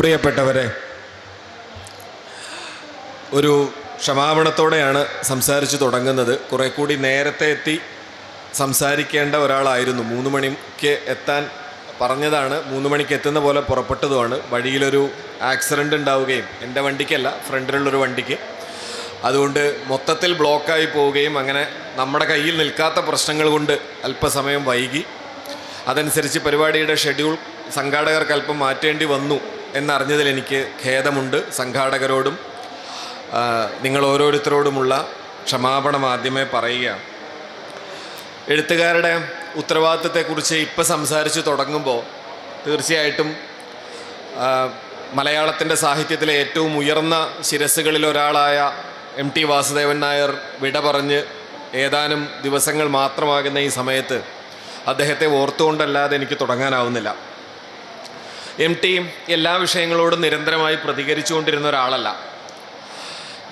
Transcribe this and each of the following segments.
പ്രിയപ്പെട്ടവരെ ഒരു ക്ഷമാപണത്തോടെയാണ് സംസാരിച്ചു തുടങ്ങുന്നത്. കുറെ കൂടി നേരത്തെ എത്തി സംസാരിക്കേണ്ട ഒരാളായിരുന്നു. മൂന്ന് മണിക്ക് എത്താൻ പറഞ്ഞതാണ്. മൂന്ന് മണിക്ക് എത്തുന്ന പോലെ പുറപ്പെട്ടതുമാണ്. വഴിയിലൊരു ആക്സിഡന്റ് ഉണ്ടാവുകയും എന്റെ വണ്ടിക്കല്ല ഫ്രണ്ടിലുള്ളൊരു വണ്ടിക്ക്. അതുകൊണ്ട് മൊത്തത്തിൽ ബ്ലോക്കായി പോവുകയും അങ്ങനെ നമ്മുടെ കയ്യിൽ നിൽക്കാത്ത പ്രശ്നങ്ങൾ കൊണ്ട് അല്പസമയം വൈകി. അതനുസരിച്ച് പരിപാടിയുടെ ഷെഡ്യൂൾ സംഘാടകർക്ക് അല്പം മാറ്റേണ്ടി വന്നു. എന്നറിഞ്ഞതിൽ എനിക്ക് ഖേദമുണ്ട് സംഘാടകരോടും നിങ്ങൾ ഓരോരുത്തരോടുമുള്ള ക്ഷമാപണം ആദ്യമേ പറയുക എഴുത്തുകാരുടെ ഉത്തരവാദിത്വത്തെക്കുറിച്ച് ഇപ്പം സംസാരിച്ച് തുടങ്ങുമ്പോൾ തീർച്ചയായിട്ടും മലയാളത്തിന്റെ സാഹിത്യത്തിലെ ഏറ്റവും ഉയർന്ന ശിരസ്സുകളിൽ ഒരാളായ എം ടി വാസുദേവൻ നായർ വിട പറഞ്ഞ് ഏതാനും ദിവസങ്ങൾ മാത്രമാകുന്ന ഈ സമയത്ത് അദ്ദേഹത്തെ ഓർത്തുകൊണ്ടല്ലാതെ എനിക്ക് തുടങ്ങാനാവുന്നില്ല. എം ടി എല്ലാ വിഷയങ്ങളോടും നിരന്തരമായി പ്രതികരിച്ചുകൊണ്ടിരുന്ന ഒരാളല്ല.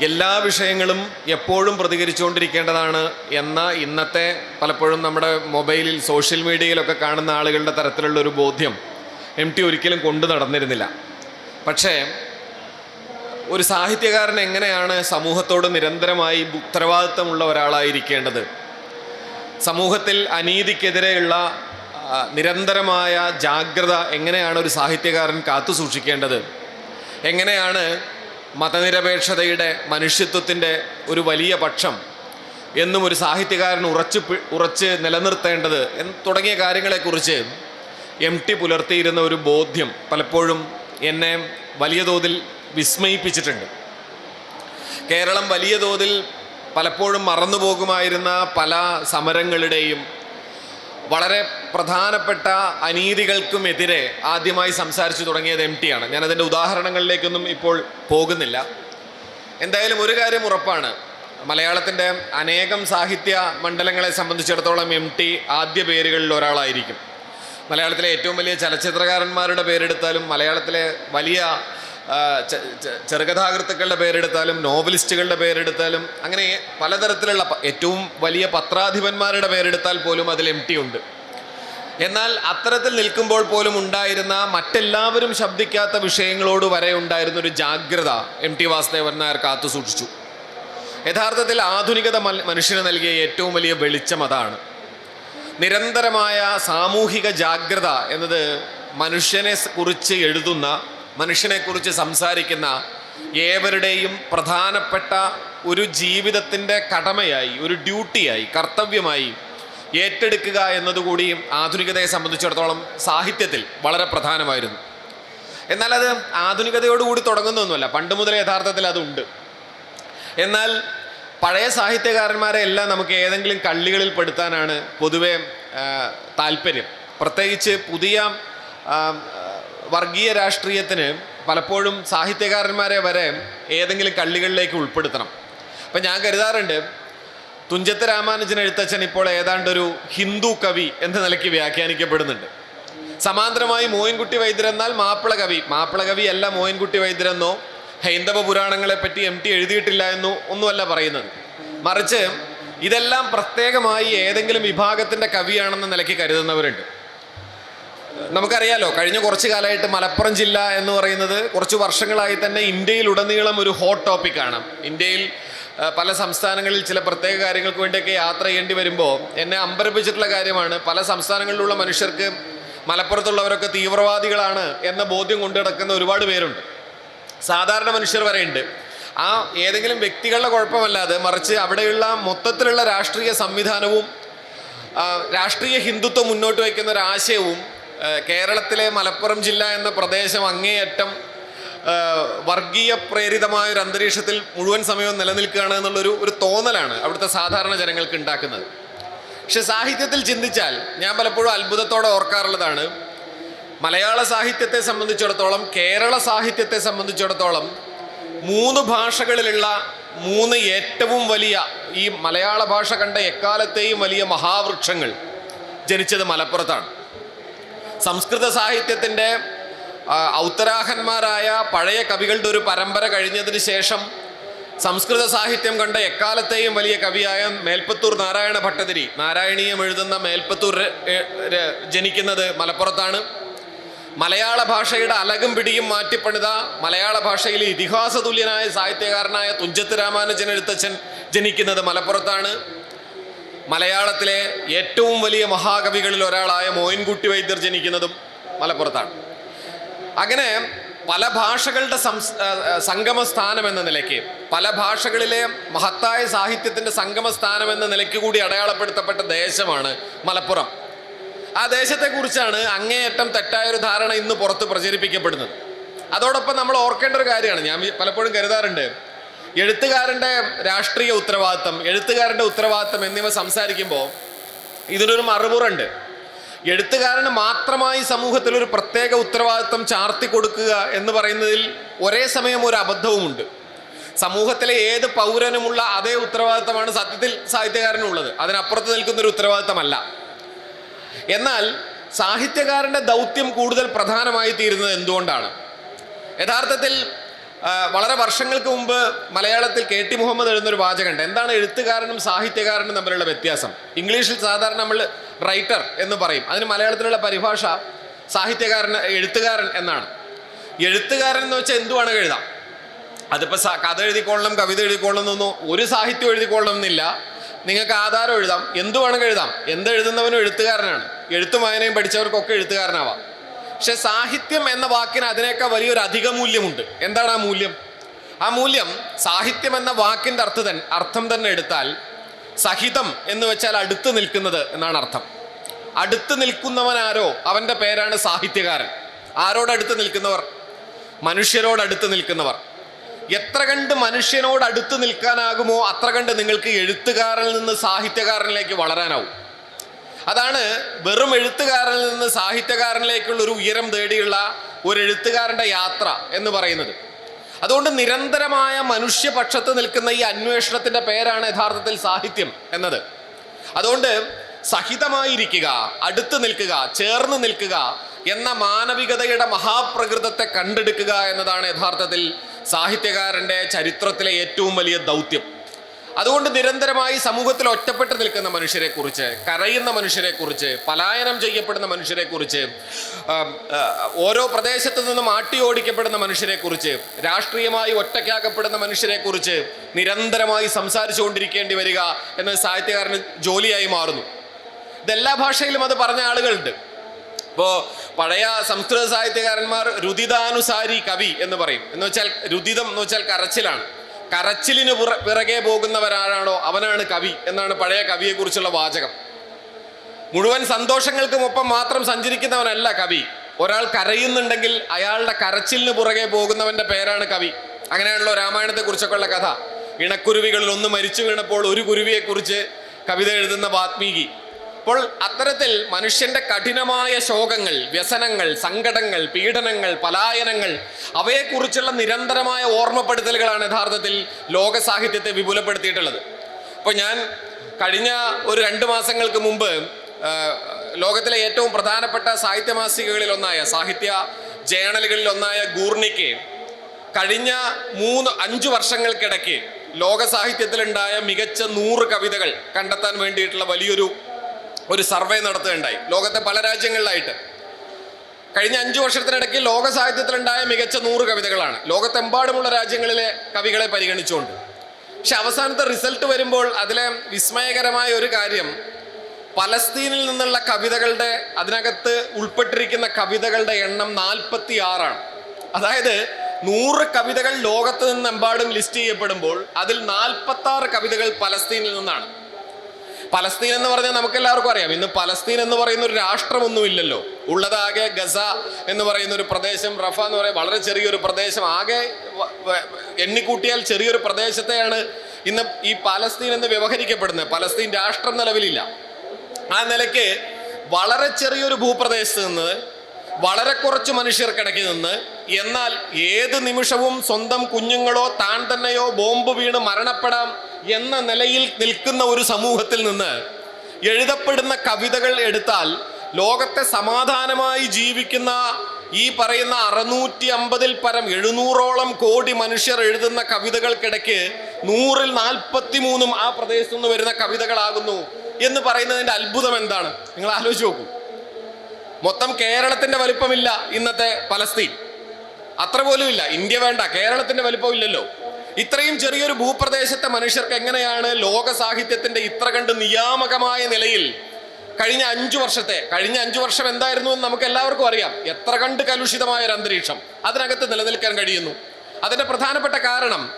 എല്ലാ വിഷയങ്ങളും എപ്പോഴും പ്രതികരിച്ചുകൊണ്ടിരിക്കേണ്ടതാണ് എന്ന ഇന്നത്തെ പലപ്പോഴും നമ്മുടെ മൊബൈലിൽ സോഷ്യൽ മീഡിയയിലൊക്കെ കാണുന്ന ആളുകളുടെ തരത്തിലുള്ള ഒരു ബോധ്യം എം ടി ഒരിക്കലും കൊണ്ടു നടന്നിരുന്നില്ല. പക്ഷേ ഒരു സാഹിത്യകാരൻ എങ്ങനെയാണ് സമൂഹത്തോട് നിരന്തരമായി ഉത്തരവാദിത്തമുള്ള ഒരാളായിരിക്കേണ്ടത്? സമൂഹത്തിൽ അനീതിക്കെതിരെയുള്ള നിരന്തരമായ ജാഗ്രത എങ്ങനെയാണ് ഒരു സാഹിത്യകാരൻ കാത്തു സൂക്ഷിക്കേണ്ടത്? എങ്ങനെയാണ് മതനിരപേക്ഷതയുടെ മനുഷ്യത്വത്തിന്റെ ഒരു വലിയ പക്ഷം എന്നും ഒരു സാഹിത്യകാരൻ ഉറച്ച് ഉറച്ച് നിലനിർത്തേണ്ടത് എന്ന് തുടങ്ങിയ കാര്യങ്ങളെക്കുറിച്ച് എം ടി പുലർത്തിയിരുന്ന ഒരു ബോധ്യം പലപ്പോഴും എന്നെ വലിയ തോതിൽ വിസ്മയിപ്പിച്ചിട്ടുണ്ട്. കേരളം വലിയ തോതിൽ പലപ്പോഴും മറന്നുപോകുമായിരുന്ന പല സമരങ്ങളുടെയും വളരെ പ്രധാനപ്പെട്ട അനീതികൾക്കുമെതിരെ ആദ്യമായി സംസാരിച്ചു തുടങ്ങിയത് എം ടി ആണ്. ഞാനതിന്റെ ഉദാഹരണങ്ങളിലേക്കൊന്നും ഇപ്പോൾ പോകുന്നില്ല. എന്തായാലും ഒരു കാര്യം ഉറപ്പാണ്. മലയാളത്തിന്റെ അനേകം സാഹിത്യ മണ്ഡലങ്ങളെ സംബന്ധിച്ചിടത്തോളം എം ടി ആദ്യ പേരുകളിൽ ഒരാളായിരിക്കും. മലയാളത്തിലെ ഏറ്റവും വലിയ ചലച്ചിത്രകാരന്മാരുടെ പേരെടുത്താലും മലയാളത്തിലെ വലിയ ചെറുകഥാകൃത്തുക്കളുടെ പേരെടുത്താലും നോവലിസ്റ്റുകളുടെ പേരെടുത്താലും അങ്ങനെ പലതരത്തിലുള്ള ഏറ്റവും വലിയ പത്രാധിപന്മാരുടെ പേരെടുത്താൽ പോലും അതിൽ എം ടി ഉണ്ട്. എന്നാൽ അത്തരത്തിൽ നിൽക്കുമ്പോൾ പോലും ഉണ്ടായിരുന്ന മറ്റെല്ലാവരും ശബ്ദിക്കാത്ത വിഷയങ്ങളോട് വരെ ഉണ്ടായിരുന്ന ഒരു ജാഗ്രത എം ടി വാസുദേവൻ നായർ കാത്തു സൂക്ഷിച്ചു. യഥാർത്ഥത്തിൽ ആധുനികത മനുഷ്യന് നൽകിയ ഏറ്റവും വലിയ വെളിച്ചം അതാണ്. നിരന്തരമായ സാമൂഹിക ജാഗ്രത എന്നത് മനുഷ്യനെ കുറിച്ച് എഴുതുന്ന മനുഷ്യനെക്കുറിച്ച് സംസാരിക്കുന്ന ഏവരുടെയും പ്രധാനപ്പെട്ട ഒരു ജീവിതത്തിന്റെ കടമയായി ഒരു ഡ്യൂട്ടിയായി കർത്തവ്യമായി ഏറ്റെടുക്കുക എന്നതുകൂടിയും ആധുനികതയെ സംബന്ധിച്ചിടത്തോളം സാഹിത്യത്തിൽ വളരെ പ്രധാനമായിരുന്നു. എന്നാൽ അത് ആധുനികതയോടുകൂടി തുടങ്ങുന്നൊന്നുമല്ല. പണ്ട് മുതൽ യഥാർത്ഥത്തിൽ അതുണ്ട്. എന്നാൽ പഴയ സാഹിത്യകാരന്മാരെ എല്ലാം നമുക്ക് ഏതെങ്കിലും കള്ളികളിൽ പെടുത്താനാണ് പൊതുവെ താല്പര്യം. പ്രത്യേകിച്ച് പുതിയ വർഗീയ രാഷ്ട്രീയത്തിന് പലപ്പോഴും സാഹിത്യകാരന്മാരെ വരെ ഏതെങ്കിലും കള്ളികളിലേക്ക് ഉൾപ്പെടുത്തണം. അപ്പം ഞാൻ കരുതാറുണ്ട് തുഞ്ചത്ത് രാമാനുജൻ എഴുത്തച്ഛൻ ഇപ്പോൾ ഏതാണ്ടൊരു ഹിന്ദു കവി എന്ന നിലയ്ക്ക് വ്യാഖ്യാനിക്കപ്പെടുന്നുണ്ട്. സമാന്തരമായി മോയിൻകുട്ടി വൈദ്യർ എന്നാൽ മാപ്പിള കവി. മാപ്പിള കവി അല്ല മോയിൻകുട്ടി വൈദ്യരെന്നോ ഹൈന്ദവ പുരാണങ്ങളെ പറ്റി എം ടി എഴുതിയിട്ടില്ല എന്നോ ഒന്നുമല്ല പറയുന്നത്. മറിച്ച് ഇതെല്ലാം പ്രത്യേകമായി ഏതെങ്കിലും വിഭാഗത്തിന്റെ കവിയാണെന്ന നിലയ്ക്ക് കരുതുന്നവരുണ്ട്. നമുക്കറിയാലോ കഴിഞ്ഞ കുറച്ച് കാലമായിട്ട് മലപ്പുറം ജില്ല എന്ന് പറയുന്നത് കുറച്ച് വർഷങ്ങളായി തന്നെ ഇന്ത്യയിൽ ഉടനീളം ഒരു ഹോട്ട് ടോപ്പിക്കാണ് ഇന്ത്യയിൽ പല സംസ്ഥാനങ്ങളിൽ ചില പ്രത്യേക കാര്യങ്ങൾക്ക് വേണ്ടിയൊക്കെ യാത്ര ചെയ്യേണ്ടി വരുമ്പോൾ എന്നെ അമ്പരപ്പിച്ചിട്ടുള്ള കാര്യമാണ് പല സംസ്ഥാനങ്ങളിലുള്ള മനുഷ്യർക്ക് മലപ്പുറത്തുള്ളവരൊക്കെ തീവ്രവാദികളാണ് എന്ന ബോധ്യം കൊണ്ടു നടക്കുന്ന ഒരുപാട് പേരുണ്ട്. സാധാരണ മനുഷ്യർ വരെയുണ്ട്. ആ ഏതെങ്കിലും വ്യക്തികളുടെ കുഴപ്പമല്ലാതെ മറിച്ച് അവിടെയുള്ള മൊത്തത്തിലുള്ള രാഷ്ട്രീയ സംവിധാനവും രാഷ്ട്രീയ ഹിന്ദുത്വം മുന്നോട്ട് വയ്ക്കുന്ന ഒരു ആശയവും കേരളത്തിലെ മലപ്പുറം ജില്ല എന്ന പ്രദേശം അങ്ങേയറ്റം വർഗീയ പ്രേരിതമായ ഒരു അന്തരീക്ഷത്തിൽ മുഴുവൻ സമയവും നിലനിൽക്കുകയാണ് എന്നുള്ളൊരു ഒരു തോന്നലാണ് അവിടുത്തെ സാധാരണ ജനങ്ങൾക്ക് ഉണ്ടാക്കുന്നത്. പക്ഷെ സാഹിത്യത്തിൽ ചിന്തിച്ചാൽ ഞാൻ പലപ്പോഴും അത്ഭുതത്തോടെ ഓർക്കാറുള്ളതാണ് മലയാള സാഹിത്യത്തെ സംബന്ധിച്ചിടത്തോളം കേരള സാഹിത്യത്തെ സംബന്ധിച്ചിടത്തോളം മൂന്ന് ഭാഷകളിലുള്ള മൂന്ന് ഏറ്റവും വലിയ ഈ മലയാള ഭാഷ കണ്ട എക്കാലത്തെയും വലിയ മഹാവൃക്ഷങ്ങൾ ജനിച്ചത് മലപ്പുറത്താണ്. സംസ്കൃത സാഹിത്യത്തിന്റെ ഔത്തരാഹന്മാരായ പഴയ കവികളുടെ ഒരു പരമ്പര കഴിഞ്ഞതിന് ശേഷം സംസ്കൃത സാഹിത്യം കണ്ട എക്കാലത്തെയും വലിയ കവിയായ മേൽപ്പത്തൂർ നാരായണ ഭട്ടതിരി. നാരായണീയം എഴുതുന്ന മേൽപ്പത്തൂർ ജനിക്കുന്നത് മലപ്പുറത്താണ്. മലയാള ഭാഷയുടെ അലകും പിടിയും മാറ്റിപ്പണിത മലയാള ഭാഷയിലെ ഇതിഹാസ തുല്യനായ സാഹിത്യകാരനായ തുഞ്ചത്ത് രാമാനുജൻ എഴുത്തച്ഛൻ ജനിക്കുന്നത് മലപ്പുറത്താണ്. മലയാളത്തിലെ ഏറ്റവും വലിയ മഹാകവികളിൽ ഒരാളായ മോയിൻകുട്ടി വൈദ്യർ ജനിക്കുന്നതും മലപ്പുറത്താണ്. അങ്ങനെ പല ഭാഷകളുടെ സംസ് സംഗമ സ്ഥാനം എന്ന നിലയ്ക്ക് പല ഭാഷകളിലെ മഹത്തായ സാഹിത്യത്തിന്റെ സംഗമ സ്ഥാനം എന്ന നിലയ്ക്ക് കൂടി അടയാളപ്പെടുത്തപ്പെട്ട ദേശമാണ് മലപ്പുറം. ആ ദേശത്തെക്കുറിച്ചാണ് അങ്ങേയറ്റം തെറ്റായൊരു ധാരണ ഇന്ന് പുറത്ത് പ്രചരിപ്പിക്കപ്പെടുന്നത്. അതോടൊപ്പം നമ്മൾ ഓർക്കേണ്ട ഒരു കാര്യമാണ് ഞാൻ പലപ്പോഴും കരുതാറുണ്ട് എഴുത്തുകാരന്റെ രാഷ്ട്രീയ ഉത്തരവാദിത്തം എഴുത്തുകാരന്റെ ഉത്തരവാദിത്തം എന്നിവ സംസാരിക്കുമ്പോൾ ഇതിനൊരു മറുപുറുണ്ട് എഴുത്തുകാരന് മാത്രമായി സമൂഹത്തിൽ ഒരു പ്രത്യേക ഉത്തരവാദിത്തം ചാർത്തി കൊടുക്കുക എന്ന് പറയുന്നതിൽ ഒരേ സമയം ഒരു അബദ്ധവുമുണ്ട്. സമൂഹത്തിലെ ഏത് പൗരനുമുള്ള അതേ ഉത്തരവാദിത്തമാണ് സത്യത്തിൽ സാഹിത്യകാരനുള്ളത്. അതിനപ്പുറത്ത് നിൽക്കുന്ന ഒരു ഉത്തരവാദിത്തമല്ല. എന്നാൽ സാഹിത്യകാരന്റെ ദൗത്യം കൂടുതൽ പ്രധാനമായി തീരുന്നത് എന്തുകൊണ്ടാണ്? യഥാർത്ഥത്തിൽ വളരെ വർഷങ്ങൾക്ക് മുമ്പ് മലയാളത്തിൽ കെ ടി മുഹമ്മദ് എഴുതുന്നൊരു വാചകമുണ്ട്. എന്താണ് എഴുത്തുകാരനും സാഹിത്യകാരനും തമ്മിലുള്ള വ്യത്യാസം? ഇംഗ്ലീഷിൽ സാധാരണ നമ്മൾ റൈറ്റർ എന്ന് പറയും. അതിന് മലയാളത്തിലുള്ള പരിഭാഷ സാഹിത്യകാരൻ എഴുത്തുകാരൻ എന്നാണ്. എഴുത്തുകാരൻ എന്ന് വെച്ചാൽ എന്തുവാണ് എഴുതാം. അതിപ്പോൾ കഥ എഴുതിക്കൊള്ളണം കവിത എഴുതിക്കൊള്ളണം എന്നൊന്നും ഒരു സാഹിത്യം എഴുതിക്കൊള്ളണം എന്നില്ല. നിങ്ങൾക്ക് ആധാരം എഴുതാം. എന്ത് വേണമെങ്കിൽ എഴുതാം. എന്ത് എഴുതുന്നവനും എഴുത്തുകാരനാണ്. എഴുത്തും വായനയും പഠിച്ചവർക്കൊക്കെ എഴുത്തുകാരനാവാം. പക്ഷെ സാഹിത്യം എന്ന വാക്കിന് അതിനേക്കാൾ വലിയൊരു അധിക മൂല്യമുണ്ട് എന്താണ് ആ മൂല്യം? ആ മൂല്യം സാഹിത്യം എന്ന വാക്കിന്റെ അർത്ഥ അർത്ഥം തന്നെ എടുത്താൽ സഹിതം എന്ന് വെച്ചാൽ അടുത്ത് നിൽക്കുന്നത് എന്നാണ് അർത്ഥം. അടുത്ത് നിൽക്കുന്നവനാരോ അവന്റെ പേരാണ് സാഹിത്യകാരൻ. ആരോടടുത്ത് നിൽക്കുന്നവർ? മനുഷ്യരോടടുത്ത് നിൽക്കുന്നവർ. എത്ര കണ്ട് മനുഷ്യനോട് അടുത്ത് നിൽക്കാനാകുമോ അത്ര കണ്ട് നിങ്ങൾക്ക് എഴുത്തുകാരനിൽ നിന്ന് സാഹിത്യകാരനിലേക്ക് വളരാനാവും. അതാണ് വെറും എഴുത്തുകാരനിൽ നിന്ന് സാഹിത്യകാരനിലേക്കുള്ള ഒരു ഉയരം തേടിയുള്ള ഒരു എഴുത്തുകാരന്റെ യാത്ര എന്ന് പറയുന്നത്. അതുകൊണ്ട് നിരന്തരമായ മനുഷ്യപക്ഷത്ത് നിൽക്കുന്ന ഈ അന്വേഷണത്തിന്റെ പേരാണ് യഥാർത്ഥത്തിൽ സാഹിത്യം എന്നത്. അതുകൊണ്ട് സഹിതമായിരിക്കുക അടുത്ത് നിൽക്കുക ചേർന്ന് നിൽക്കുക എന്ന മാനവികതയുടെ മഹാപ്രകൃതത്തെ കണ്ടെടുക്കുക എന്നതാണ് യഥാർത്ഥത്തിൽ സാഹിത്യകാരന്റെ ചരിത്രത്തിലെ ഏറ്റവും വലിയ ദൗത്യം. അതുകൊണ്ട് നിരന്തരമായി സമൂഹത്തിൽ ഒറ്റപ്പെട്ടു നിൽക്കുന്ന മനുഷ്യരെക്കുറിച്ച് കരയുന്ന മനുഷ്യരെക്കുറിച്ച് പലായനം ചെയ്യപ്പെടുന്ന മനുഷ്യരെക്കുറിച്ച് കുറിച്ച് ഓരോ പ്രദേശത്തു നിന്നും ആട്ടി ഓടിക്കപ്പെടുന്ന മനുഷ്യരെക്കുറിച്ച് രാഷ്ട്രീയമായി ഒറ്റയ്ക്കാക്കപ്പെടുന്ന മനുഷ്യരെക്കുറിച്ച് നിരന്തരമായി സംസാരിച്ചു കൊണ്ടിരിക്കേണ്ടി വരിക എന്നത് സാഹിത്യകാരന് ജോലിയായി മാറുന്നു. ഇതെല്ലാ ഭാഷയിലും അത് പറഞ്ഞ ആളുകളുണ്ട്. ഇപ്പോൾ പഴയ സംസ്കൃത സാഹിത്യകാരന്മാർ രുദിതാനുസാരി കവി എന്ന് പറയും. എന്ന് വെച്ചാൽ രുദിതം എന്ന് വെച്ചാൽ കരച്ചിലാണ്. കരച്ചിലിന് പുറ- പിറകെ പോകുന്നവരാരാണോ അവനാണ് കവി എന്നാണ് പഴയ കവിയെക്കുറിച്ചുള്ള വാചകം. മുഴുവൻ സന്തോഷങ്ങൾക്കുമൊപ്പം മാത്രം സഞ്ചരിക്കുന്നവനല്ല കവി. ഒരാൾ കരയുന്നുണ്ടെങ്കിൽ അയാളുടെ കരച്ചിലിന് പുറകെ പോകുന്നവന്റെ പേരാണ് കവി. അങ്ങനെയാണല്ലോ കുറിച്ചൊക്കെയുള്ള കഥ. ഇണക്കുരുവികളിൽ ഒന്ന് മരിച്ചു വീണപ്പോൾ ഒരു കുരുവിയെക്കുറിച്ച് കവിത എഴുതുന്ന വാത്മീകി. അപ്പോൾ അത്തരത്തിൽ മനുഷ്യന്റെ കഠിനമായ ശോകങ്ങൾ വ്യസനങ്ങൾ സങ്കടങ്ങൾ പീഡനങ്ങൾ പലായനങ്ങൾ അവയെക്കുറിച്ചുള്ള നിരന്തരമായ ഓർമ്മപ്പെടുത്തലുകളാണ് യഥാർത്ഥത്തിൽ ലോക സാഹിത്യത്തെ വിപുലപ്പെടുത്തിയിട്ടുള്ളത്. അപ്പോൾ ഞാൻ കഴിഞ്ഞ ഒരു രണ്ട് മാസങ്ങൾക്ക് മുമ്പ് ലോകത്തിലെ ഏറ്റവും പ്രധാനപ്പെട്ട സാഹിത്യ മാസികകളിൽ ഒന്നായ സാഹിത്യ ജേണലുകളിൽ ഒന്നായ ഗൂർണിക്ക് കഴിഞ്ഞ മൂന്ന് അഞ്ചു വർഷങ്ങൾക്കിടയ്ക്ക് ലോക സാഹിത്യത്തിലുണ്ടായ മികച്ച നൂറ് കവിതകൾ കണ്ടെത്താൻ വേണ്ടിയിട്ടുള്ള വലിയൊരു ഒരു സർവേ നടത്തുകയുണ്ടായി. ലോകത്തെ പല രാജ്യങ്ങളിലായിട്ട്. കഴിഞ്ഞ അഞ്ചു വർഷത്തിനിടയ്ക്ക് ലോക സാഹിത്യത്തിലുണ്ടായ മികച്ച നൂറ് കവിതകളാണ്. ലോകത്തെമ്പാടുമുള്ള രാജ്യങ്ങളിലെ കവികളെ പരിഗണിച്ചുകൊണ്ട്. പക്ഷെ അവസാനത്തെ റിസൾട്ട് വരുമ്പോൾ അതിലെ വിസ്മയകരമായ ഒരു കാര്യം പലസ്തീനിൽ നിന്നുള്ള കവിതകളുടെ അതിനകത്ത് ഉൾപ്പെട്ടിരിക്കുന്ന കവിതകളുടെ എണ്ണം നാൽപ്പത്തി ആറാണ് അതായത് നൂറ് കവിതകൾ ലോകത്ത് നിന്നെമ്പാടും ലിസ്റ്റ് ചെയ്യപ്പെടുമ്പോൾ അതിൽ നാൽപ്പത്തി കവിതകൾ പലസ്തീനിൽ നിന്നാണ്. പലസ്തീൻ എന്ന് പറഞ്ഞാൽ നമുക്ക് എല്ലാവർക്കും അറിയാം. ഇന്ന് പലസ്തീൻ എന്ന് പറയുന്ന ഒരു രാഷ്ട്രമൊന്നുമില്ലല്ലോ. ഉള്ളതാകെ ഗസ എന്ന് പറയുന്ന ഒരു പ്രദേശം റഫ എന്ന് പറയുന്ന വളരെ ചെറിയൊരു പ്രദേശം. ആകെ എണ്ണിക്കൂട്ടിയാൽ ചെറിയൊരു പ്രദേശത്തെയാണ് ഇന്ന് ഈ പലസ്തീൻ എന്ന് വ്യവഹരിക്കപ്പെടുന്നത്. പലസ്തീൻ രാഷ്ട്രം നിലവിലില്ല. ആ നിലയ്ക്ക് വളരെ ചെറിയൊരു ഭൂപ്രദേശത്ത് നിന്ന് വളരെ കുറച്ച് മനുഷ്യർക്കിടയ്ക്ക് നിന്ന് എന്നാൽ ഏത് നിമിഷവും സ്വന്തം കുഞ്ഞുങ്ങളോ താൻ തന്നെയോ ബോംബ് വീണ് മരണപ്പെടാം എന്ന നിലയിൽ നിൽക്കുന്ന ഒരു സമൂഹത്തിൽ നിന്ന് എഴുതപ്പെടുന്ന കവിതകൾ എടുത്താൽ ലോകത്തെ സമാധാനമായി ജീവിക്കുന്ന ഈ പറയുന്ന അറുന്നൂറ്റി അമ്പതിൽ പരം എഴുന്നൂറോളം കോടി മനുഷ്യർ എഴുതുന്ന കവിതകൾക്കിടയ്ക്ക് നൂറിൽ നാൽപ്പത്തി മൂന്നും ആ പ്രദേശത്തു നിന്ന് വരുന്ന കവിതകളാകുന്നു എന്ന് പറയുന്നതിന്റെ അത്ഭുതം എന്താണ്? നിങ്ങൾ ആലോചിച്ച് നോക്കൂ. മൊത്തം കേരളത്തിന്റെ വലിപ്പമില്ല ഇന്നത്തെ പലസ്തീൻ. അത്ര പോലും ഇല്ല ഇന്ത്യ വേണ്ട. കേരളത്തിന്റെ വലിപ്പം ഇല്ലല്ലോ ഇത്രയും ചെറിയൊരു ഭൂപ്രദേശത്തെ മനുഷ്യർക്ക് എങ്ങനെയാണ് ലോക സാഹിത്യത്തിന്റെ ഇത്ര കണ്ട് നിയാമകമായ നിലയിൽ കഴിഞ്ഞ അഞ്ചു വർഷത്തെ കഴിഞ്ഞ അഞ്ചു വർഷം എന്തായിരുന്നു എന്ന് നമുക്ക് എല്ലാവർക്കും അറിയാം. എത്ര കണ്ട് കലുഷിതമായ ഒരു അന്തരീക്ഷം. അതിനകത്ത് നിലനിൽക്കാൻ കഴിയുന്നു. അതിന്റെ പ്രധാനപ്പെട്ട കാരണം